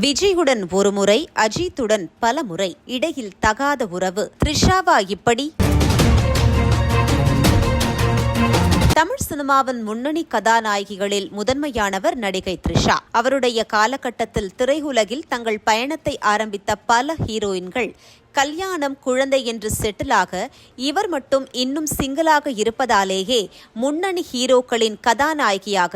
விஜயுடன் ஒருமுறை அஜித்துடன் பல முறை இடையில் தகாத உறவு. த்ரிஷாவா இப்படி? தமிழ் சினிமாவின் முன்னணி கதாநாயகிகளில் முதன்மையானவர் நடிகை த்ரிஷா. அவருடைய காலகட்டத்தில் திரையுலகில் தங்கள் பயணத்தை ஆரம்பித்த பல ஹீரோயின்கள். கல்யாணம் குழந்தை என்று செட்டிலாக இவர் மட்டும் இன்னும் சிங்கிளாக இருப்பதாலேயே முன்னணி ஹீரோக்களின் கதாநாயகியாக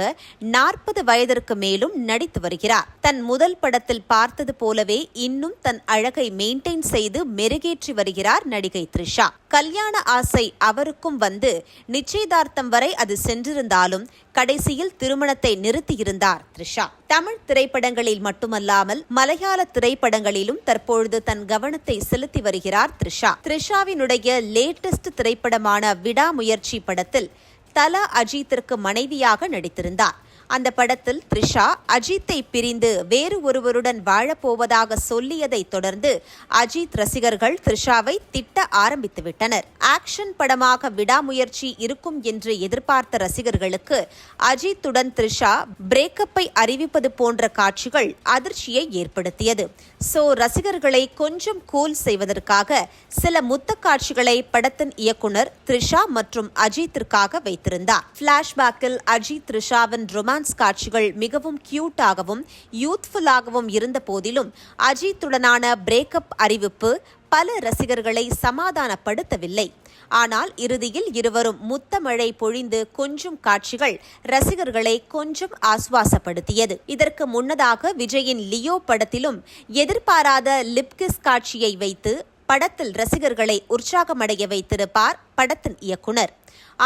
நாற்பது வயதிற்கு மேலும் நடித்து வருகிறார். தன் முதல் படத்தில் பார்த்தது போலவே இன்னும் தன் அழகை மெயின்டைன் செய்து மெருகேற்றி வருகிறார் நடிகை த்ரிஷா. கல்யாண ஆசை அவருக்கும் வந்து நிச்சயதார்த்தம் வரை அது சென்றிருந்தாலும் கடைசியில் திருமணத்தை நிறுத்தியிருந்தார் த்ரிஷா. தமிழ் திரைப்படங்களில் மட்டுமல்லாமல் மலையாள திரைப்படங்களிலும் தற்பொழுது தன் கவனத்தை செலுத்தி வருகிறார் த்ரிஷா. த்ரிஷாவினுடைய லேட்டஸ்ட் திரைப்படமான விடாமுயற்சி படத்தில் தலா அஜித்திற்கு மனைவியாக நடித்திருந்தார். அந்த படத்தில் த்ரிஷா அஜித்தை பிரிந்து வேறு ஒருவருடன் வாழப்போவதாக சொல்லியதை தொடர்ந்து அஜித் ரசிகர்கள் த்ரிஷாவை திட்ட ஆரம்பித்துவிட்டனர். ஆக்ஷன் படமாக விடாமுயற்சி இருக்கும் என்று எதிர்பார்த்த ரசிகர்களுக்கு அஜித்துடன் த்ரிஷா பிரேக்கப்பை அறிவிப்பது போன்ற காட்சிகள் அதிர்ச்சியை ஏற்படுத்தியது. சோ ரசிகர்களை கொஞ்சம் கூல் செய்வதற்காக சில முத்த காட்சிகளை படத்தின் இயக்குனர் த்ரிஷா மற்றும் அஜித்திற்காக வைத்திருந்தார் பிளாஷ்பேக்கில் அஜித் த்ரிஷாவின் ரொமான்ஸ் காட்சிகள் மிகவும் கியூட்டாகவும் யூத்ஃபுல்லாகவும் இருந்த போதிலும் அஜித்துடனான பிரேக்கப் அறிவிப்பு பல ரசிகர்களை சமாதானப்படுத்தவில்லை. ஆனால் இறுதியில் இருவரும் முத்தமழை பொழிந்து கொஞ்சம் காட்சிகள் ரசிகர்களை கொஞ்சம் ஆஸ்வாசப்படுத்தியது இதற்கு முன்னதாக விஜயின் லியோ படத்திலும் எதிர்பாராத லிப்கிஸ் காட்சியை வைத்து படத்தில் ரசிகர்களை உற்சாகமடைய வைத்திருப்பார் படத்தின் இயக்குனர்.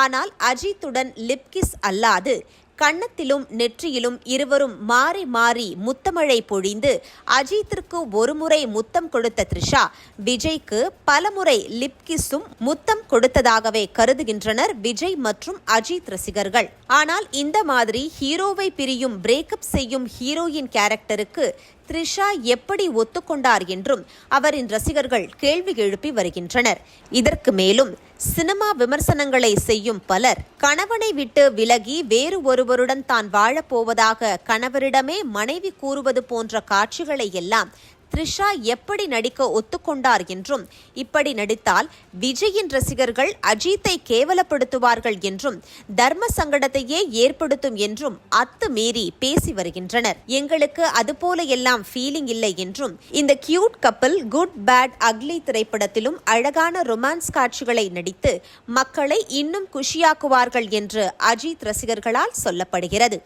ஆனால் அஜித்துடன் லிப்கிஸ் அல்லாது கன்னத்திலும் நெற்றியிலும் இருவரும் மாறி மாறி முத்தமழை பொழிந்து அஜித்திற்கு ஒருமுறை முத்தம் கொடுத்த த்ரிஷா விஜய்க்கு பலமுறை லிப்கிஸும் முத்தம் கொடுத்ததாகவே கருதுகின்றனர் விஜய் மற்றும் அஜித் ரசிகர்கள். ஆனால் இந்த மாதிரி ஹீரோவை பிரியும் பிரேக்கப் செய்யும் ஹீரோயின் கேரக்டருக்கு த்ரிஷா எப்படி ஒத்துக்கொண்டார் என்றும் அவரின் ரசிகர்கள் கேள்வி எழுப்பி வருகின்றனர். இதற்கு மேலும் சினிமா விமர்சனங்களை செய்யும் பலர் கணவனை விட்டு விலகி வேறு ஒருவருடன் தான் வாழப்போவதாக கணவரிடமே மனைவி கூறுவது போன்ற காட்சிகளை எல்லாம் த்ரிஷா எப்படி நடிக்க ஒத்துக்கொண்டார் என்றும் இப்படி நடித்தால் விஜயின் ரசிகர்கள் அஜித்தை கேவலப்படுத்துவார்கள் என்றும் தர்ம சங்கடத்தையே ஏற்படுத்தும் என்றும் அத்துமீறி பேசி வருகின்றனர். எங்களுக்கு அதுபோல எல்லாம் ஃபீலிங் இல்லை என்றும் இந்த கியூட் கப்பல் குட் பேட் அக்லி திரைப்படத்திலும் அழகான ரொமான்ஸ் காட்சிகளை நடித்து மக்களை இன்னும் குஷியாக்குவார்கள் என்று அஜித் ரசிகர்களால் சொல்லப்படுகிறது.